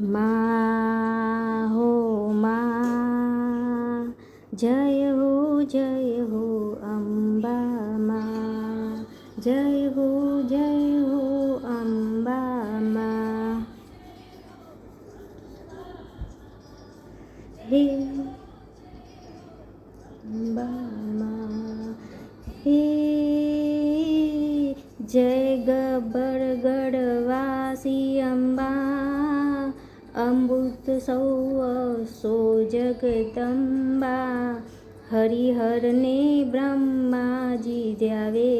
મા હો મા, જય હો જય હો અંબા મા જય હો જય હો અંબા મા હે અંબા મા હે અંબા અમૃત સૌ જગદંબા હરિહરને બ્રહ્માજી ધ્યાવે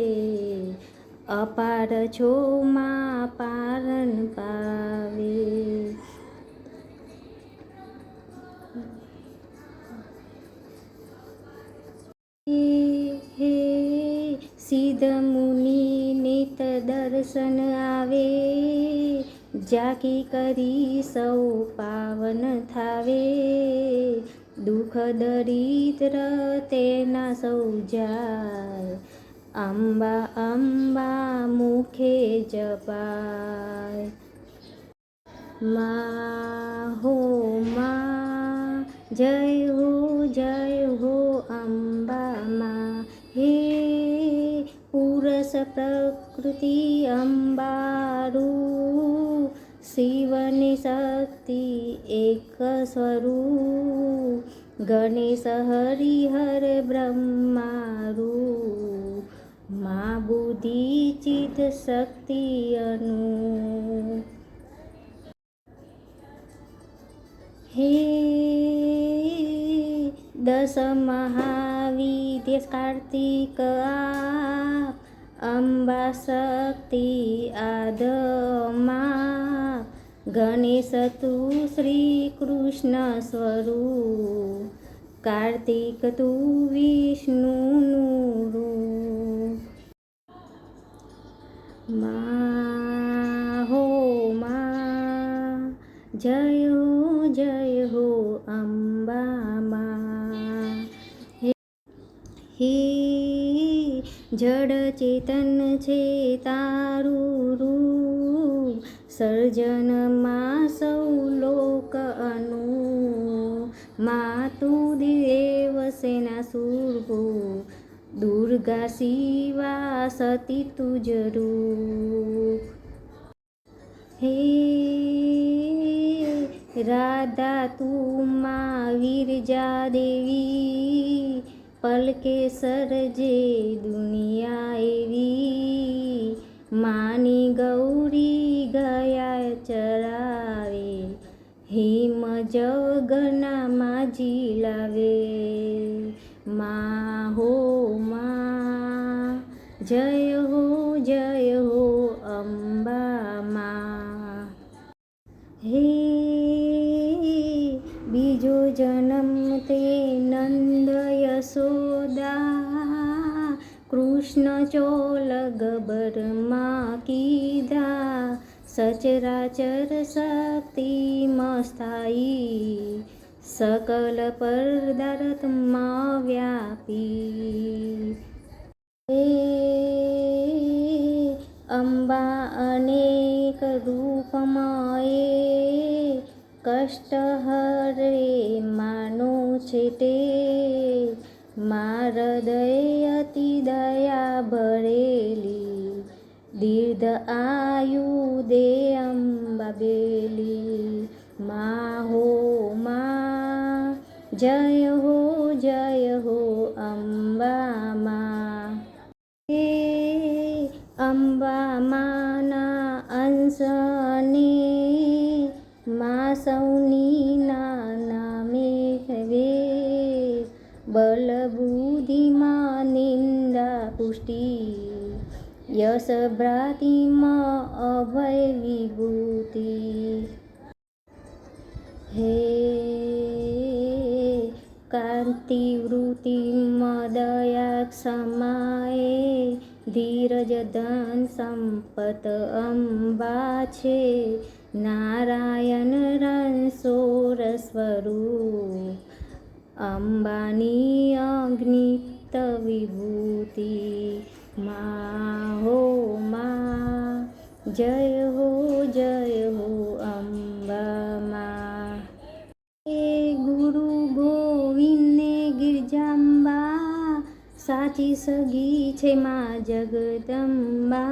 અપાર છો મા પારણ પાવે સિદ્ધ મુનિ નિત દર્શન આવે જાકી કરી સૌ પાવન થાવે. દુઃખ દરિદ્ર તેના સૌ જાય અંબા અંબા મુખે જપાય. મા હો મા, જય હો જય હો અંબા મા. હે પુરસ પ્રકૃતિ અંબારું શિવની શક્તિ એક સ્વરૂપ. ગણેશ હરિહર બ્રહ્મારું. મા બુદ્ધિ ચિત શક્તિ અનુ. હે દસ મહાવિદ્ય કાર્તિક અંબા શક્તિ આદમા. ગણેશ તું શ્રી કૃષ્ણ સ્વરૂપ કાર્તિક તું વિષ્ણુનું રૂપ મા હો મા જય હો જય હો અંબા મા હે જડ ચેતન છે તારું રૂપ સર્જનમાં સૌ લોક અનુ માતુ દેવ સેના સુરભુ દુર્ગા શિવા સતી તુજ રૂપ હે રાધા તું મા વિરજા દેવી પલકે સરજે દુનિયા એવી કૃષ્ણ ચોલ ગબરમાં કીધા સચરાચર શક્તિ મસ્તાઈ સકલ પદાર્થમાં વ્યાપી હે અંબા અનેક રૂપમાં એ કષ્ટ હરે માનો છે તે મારદય દયા ભરેલી દીર્ઘ આયુ દે અંબેલી બેલી મા હો મા જય હો જય હો અંબા હે અંબા માના અંશને મા સૌની નાના મેઘવે બલ બુદ્ધિમાં નિંદા પુષ્ટિ. યશ ભ્રાતિમાં અભય વિભૂતિ. હે કાંતિવૃત્તિ દયા ક્ષમાએ ધીરજ ધન સંપત અંબા છે. નારાયણ રણસોર સ્વરૂપ અંબાની અનંત વિભૂતિ મા હો મા, જય હો જય હો અંબા મા. ગુરુ ગોવિંદને ગિરજાંબા, સાચી સગી છે મા જગદંબા.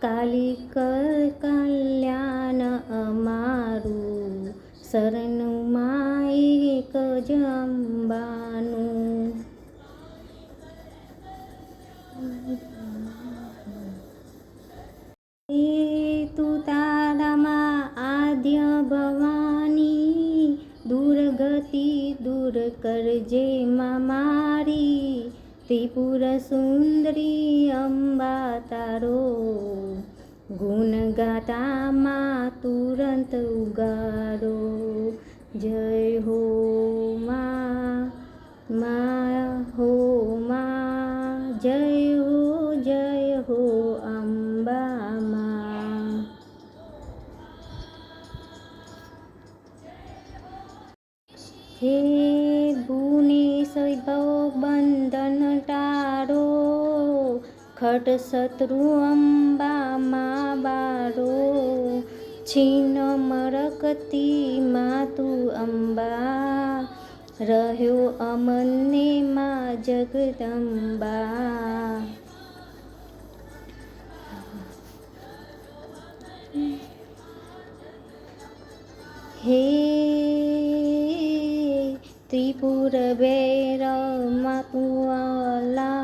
કાલી કર કલ્યાણ અમારું શરણ શત્રુ અંબા મા બારો છીન મરકતી માતુ અંબા. રહ્યો અમને માં જગદંબા હે ત્રિપુર બેર માતુઆલા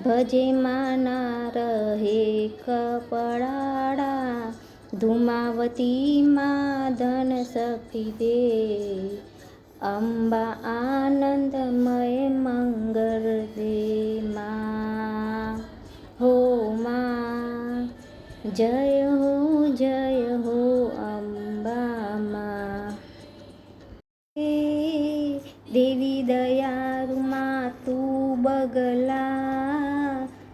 ભજે માના રહે કપડાડા ધુમાવતી માં ધન શક્તિ દે. અંબા આનંદમય મંગળ દે માં. હો માં, જય હો જય હો અંબા માં. હે દેવી દયાળુમાં તું બગલા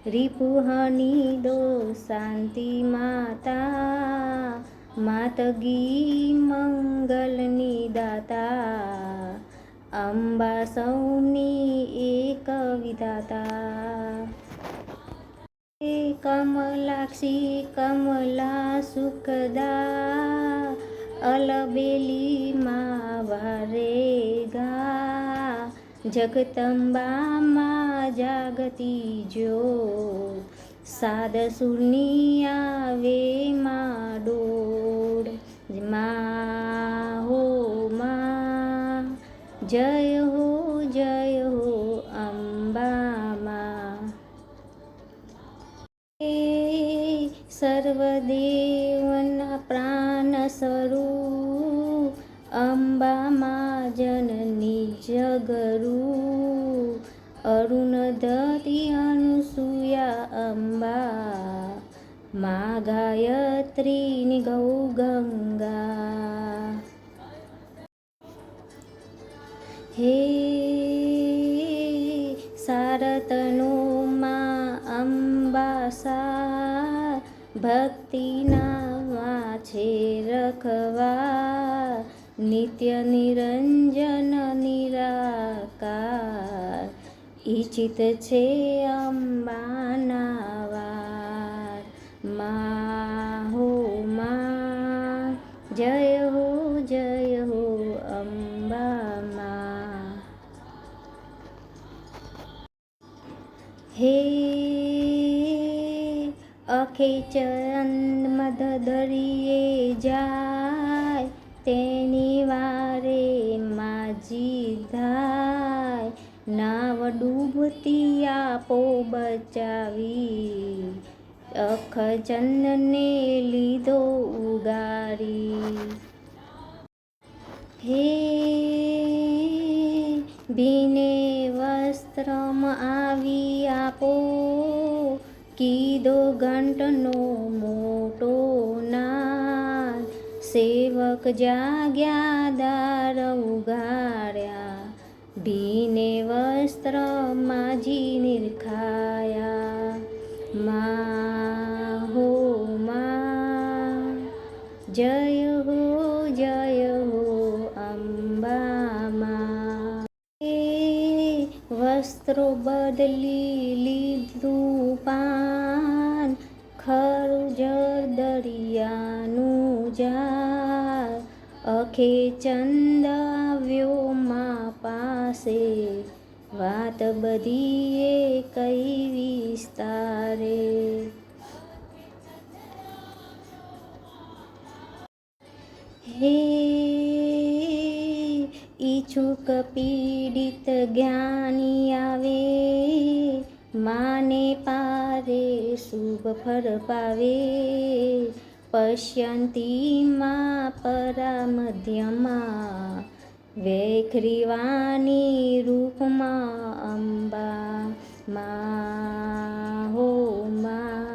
રિપુહની દો શાંતિ માતા, માતગી મંગલની દાતા, અંબા સૌની એક વિધાતા. કમલાક્ષી કમલા સુખદા, અલબેલી મા વારે જગતંબા માં જાગતી જો. સાદ સુરની આવે માં ડોળ. મા હો માં, જય હો જય હો અંબામાં. સર્વદેવના પ્રાણ ગાયત્રીની ગૌ ગંગા. હે સારતનો માં અંબાસા, ભક્તિના વાછે રખવા, નિત્ય નિરંજન નિરાકાર. ઈચિત છે અંબાના જય હો જય હો અંબામાં હે અખે ચંદ મધ દરિયે જાય, તેની વારે માજી ધાય. નાવ ડૂબતી આપો બચાવી અખ ચંદને લીધો ઉગારી. હે ભીને વસ્ત્રમ આવી આપો. કીધો ઘંટનો મોટો નાદ. સેવક જાગ્યા દાર ઉગાડ્યા ભીને વસ્ત્ર માજી નિરખાયા વસ્ત્રો બદલી લીધું પાન. ખરું દરિયાનું જા અખે ચંદ આવ્યો મા પાસે. વાત બધી એ કઈ વિસ્તારે? હે ઈચ્છુક પીડિત જ્ઞાની આવે, માને પારે શુભ ફળ પાવે. પશ્યંતી પરા મધ્યમાં વેખરીવાની રૂપમાં અંબા મા હો મા.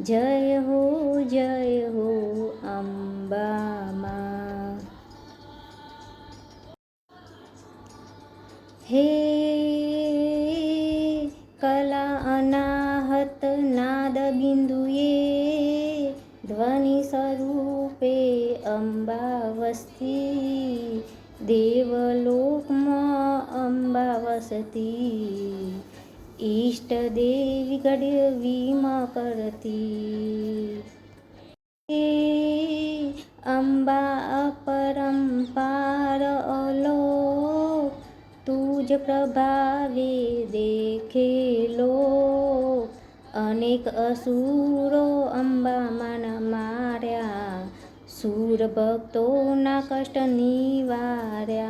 જય હો જય હો અંબા. હે કલા અનાહત નાદ બિંદુએ ધ્વનિ સ્વરૂપે અંબા વસતી દેવલોકમાં અંબા વસતી ઈષ્ટ દેવી પ્રભાવે દેખેલો. અનેક અસુરો અંબામાના માર્યા. સુર ભક્તોના કષ્ટ નિવાર્યા.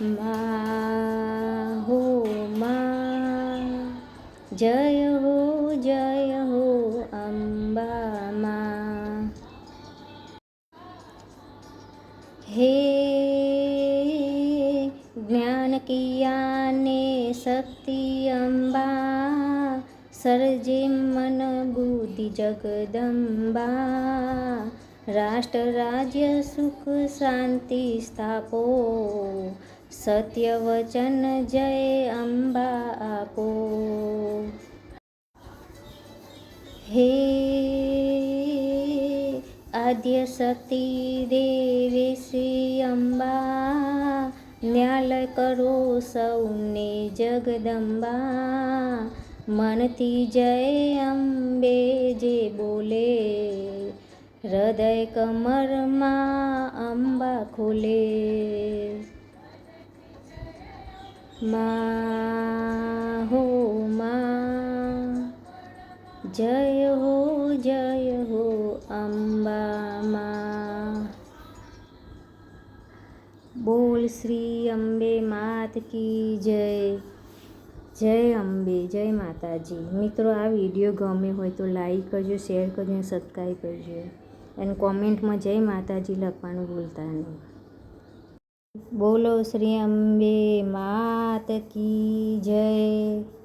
મા હો મા, જય હો જય કિયાને શક્તિ અંબા સર્જે મન બુદ્ધિ જગદંબા. રાષ્ટ્ર રાજ્ય સુખ શાંતિ સ્થાપો. સત્ય વચન જય અંબા આપો. હે આદ્ય શક્તિ દેવી શ્રી અંબા. ન્યાલય કરો સૌને જગદંબા. મનથી જય અંબે જે બોલે, હૃદય કમરમાં અંબા ખોલે. મા હો મા, જય હો જય હો અંબા. શ્રી અંબે માત કી જય. જય અંબે, જય માતાજી. મિત્રો, આ વીડિયો ગમે હોય તો લાઈક કરજો શેર કરજો અને સબસ્ક્રાઈબ કરજો. અને કોમેન્ટમાં જય માતાજી લખવાનું ભૂલતા નહીં. બોલો શ્રી અંબે માત કી જય.